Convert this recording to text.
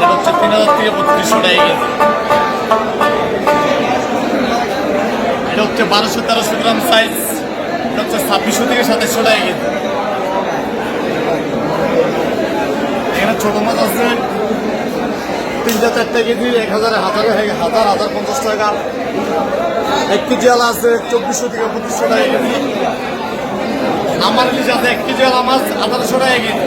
এটা হচ্ছে তিন হাজার থেকে বত্রিশশো টাকা এটা হচ্ছে বারোশো তেরোশো গ্রাম সাইজ এটা হচ্ছে ছাব্বিশশো থেকে সাতাশশো টাকা কেজি। এখানে ছোট মাছ আছে, তিনটা চারটা কেজি, এক হাজার হাজারে হাজার হাজার পঞ্চাশ টাকা। এক কেজি আলা আছে, চব্বিশশো থেকে পঁচিশশো টাকা কেজি। আমার ইলিশ আছে এক কেজি আলা মাছ, আঠারোশো টাকা কেজি।